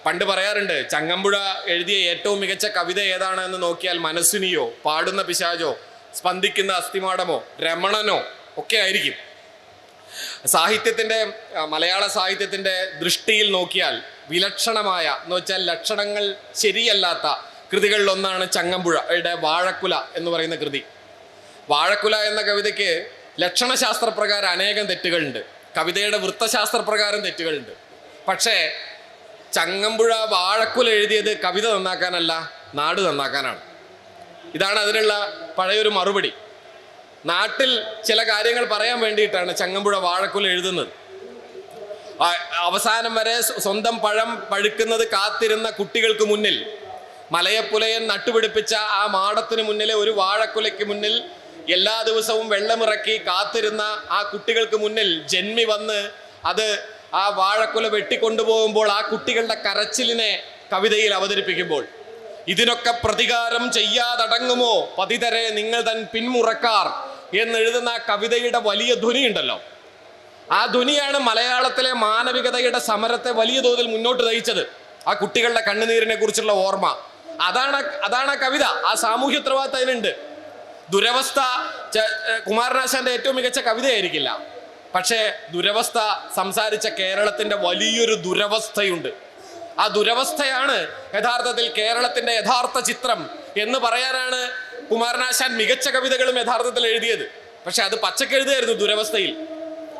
പണ്ട് പറയാറുണ്ട് ചങ്ങമ്പുഴ എഴുതിയ ഏറ്റവും മികച്ച കവിത ഏതാണ് എന്ന് നോക്കിയാൽ മനസ്സിനിയോ പാടുന്ന പിശാചോ സ്പന്ദിക്കുന്ന അസ്ഥിമാടമോ രമണനോ ഒക്കെ ആയിരിക്കും. സാഹിത്യത്തിന്റെ ആ, മലയാള സാഹിത്യത്തിന്റെ ദൃഷ്ടിയിൽ നോക്കിയാൽ വിലക്ഷണമായ എന്ന് വെച്ചാൽ ലക്ഷണങ്ങൾ ശരിയല്ലാത്ത കൃതികളിലൊന്നാണ് ചങ്ങമ്പുഴയുടെ വാഴക്കുല എന്ന് പറയുന്ന കൃതി. വാഴക്കുല എന്ന കവിതയ്ക്ക് ലക്ഷണശാസ്ത്രപ്രകാരം അനേകം തെറ്റുകളുണ്ട്. കവിതയുടെ വൃത്തശാസ്ത്രപ്രകാരം തെറ്റുകളുണ്ട്. പക്ഷേ ചങ്ങമ്പുഴ വാഴക്കുല എഴുതിയത് കവിത നന്നാക്കാനല്ല നാട് നന്നാക്കാനാണ്. ഇതാണ് അതിനുള്ള പഴയൊരു മറുപടി. നാട്ടിൽ ചില കാര്യങ്ങൾ പറയാൻ വേണ്ടിയിട്ടാണ് ചങ്ങമ്പുഴ വാഴക്കുല എഴുതുന്നത്. അവസാനം വരെ സ്വന്തം പഴം പഴുക്കുന്നത് കാത്തിരുന്ന കുട്ടികൾക്ക് മുന്നിൽ മലയപ്പുലയൻ നട്ടുപിടിപ്പിച്ച ആ മാടത്തിന് മുന്നിലെ ഒരു വാഴക്കുലയ്ക്ക് മുന്നിൽ എല്ലാ ദിവസവും വെള്ളമിറക്കി കാത്തിരുന്ന ആ കുട്ടികൾക്ക് മുന്നിൽ ജന്മി വന്ന് അത് ആ വാഴക്കുല വെട്ടിക്കൊണ്ടുപോകുമ്പോൾ ആ കുട്ടികളുടെ കരച്ചിലിനെ കവിതയിൽ അവതരിപ്പിക്കുമ്പോൾ ഇതിനൊക്കെ പ്രതികാരം ചെയ്യാതടങ്ങുമോ? പതിതരെ നിങ്ങൾ തൻ പിന്മുറക്കാർ എന്നെഴുതുന്ന ആ കവിതയുടെ വലിയ ധ്വനിയുണ്ടല്ലോ. ആ ധ്വനിയാണ് മലയാളത്തിലെ മാനവികതയുടെ സമരത്തെ വലിയ തോതിൽ മുന്നോട്ട് നയിച്ചത്. ആ കുട്ടികളുടെ കണ്ണുനീരിനെ കുറിച്ചുള്ള ഓർമ്മ. അതാണ് അതാണ് ആ കവിത. ആ സാമൂഹ്യ ഉത്തരവാദിത്തം അതിനുണ്ട്. ദുരവസ്ഥ കുമാരനാശാന്റെ ഏറ്റവും മികച്ച കവിതയായിരിക്കില്ല. പക്ഷേ ദുരവസ്ഥ സംസാരിച്ച കേരളത്തിന്റെ വലിയൊരു ദുരവസ്ഥയുണ്ട്. ആ ദുരവസ്ഥയാണ് യഥാർത്ഥത്തിൽ കേരളത്തിന്റെ യഥാർത്ഥ ചിത്രം എന്ന് പറയാനാണ് കുമാരനാശാൻ മികച്ച കവിതകളും യഥാർത്ഥത്തിൽ എഴുതിയത്. പക്ഷെ അത് പച്ചക്കെഴുതായിരുന്നു ദുരവസ്ഥയിൽ.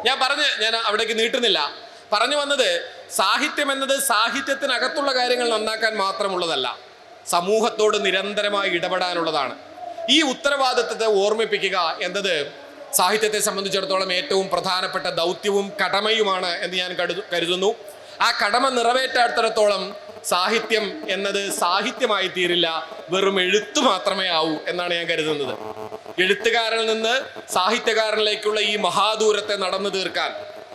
ഞാൻ പറഞ്ഞ് ഞാൻ അവിടേക്ക് നീട്ടുന്നില്ല. പറഞ്ഞു വന്നത് സാഹിത്യം എന്നത് സാഹിത്യത്തിനകത്തുള്ള കാര്യങ്ങൾ നന്നാക്കാൻ മാത്രമുള്ളതല്ല സമൂഹത്തോട് നിരന്തരമായി ഇടപെടാനുള്ളതാണ്. ഈ ഉത്തരവാദിത്വത്തെ ഓർമ്മിപ്പിക്കുക എന്നത് സാഹിത്യത്തെ സംബന്ധിച്ചിടത്തോളം ഏറ്റവും പ്രധാനപ്പെട്ട ദൗത്യവും കടമയുമാണ് എന്ന് ഞാൻ കരുതുന്നു. ആ കടമ നിറവേറ്റാത്തിടത്തോളം സാഹിത്യം എന്നത് സാഹിത്യമായി തീരില്ല. വെറും എഴുത്തു മാത്രമേ ആവൂ എന്നാണ് ഞാൻ കരുതുന്നത്. എഴുത്തുകാരനിൽ നിന്ന് സാഹിത്യകാരനിലേക്കുള്ള ഈ മഹാദൂരത്തെ നടന്നു തീർക്കാൻ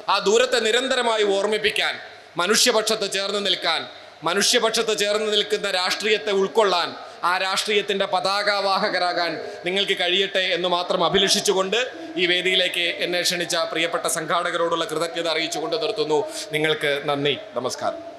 ആ ദൂരത്തെ നിരന്തരമായി ഓർമ്മിപ്പിക്കാൻ മനുഷ്യപക്ഷത്ത് ചേർന്ന് നിൽക്കാൻ മനുഷ്യപക്ഷത്ത് ചേർന്ന് നിൽക്കുന്ന രാഷ്ട്രീയത്തെ ഉൾക്കൊള്ളാൻ ആ രാഷ്ട്രീയത്തിന്റെ പതാകാവാഹകരാകാൻ നിങ്ങൾക്ക് കഴിയട്ടെ എന്ന് മാത്രം അഭിലഷിച്ചുകൊണ്ട് ഈ വേദിയിലേക്ക് എന്നെ ക്ഷണിച്ച പ്രിയപ്പെട്ട സംഘാടകരോടുള്ള കൃതജ്ഞത അറിയിച്ചുകൊണ്ട് നിർത്തുന്നു. നിങ്ങൾക്ക് നന്ദി. നമസ്കാരം.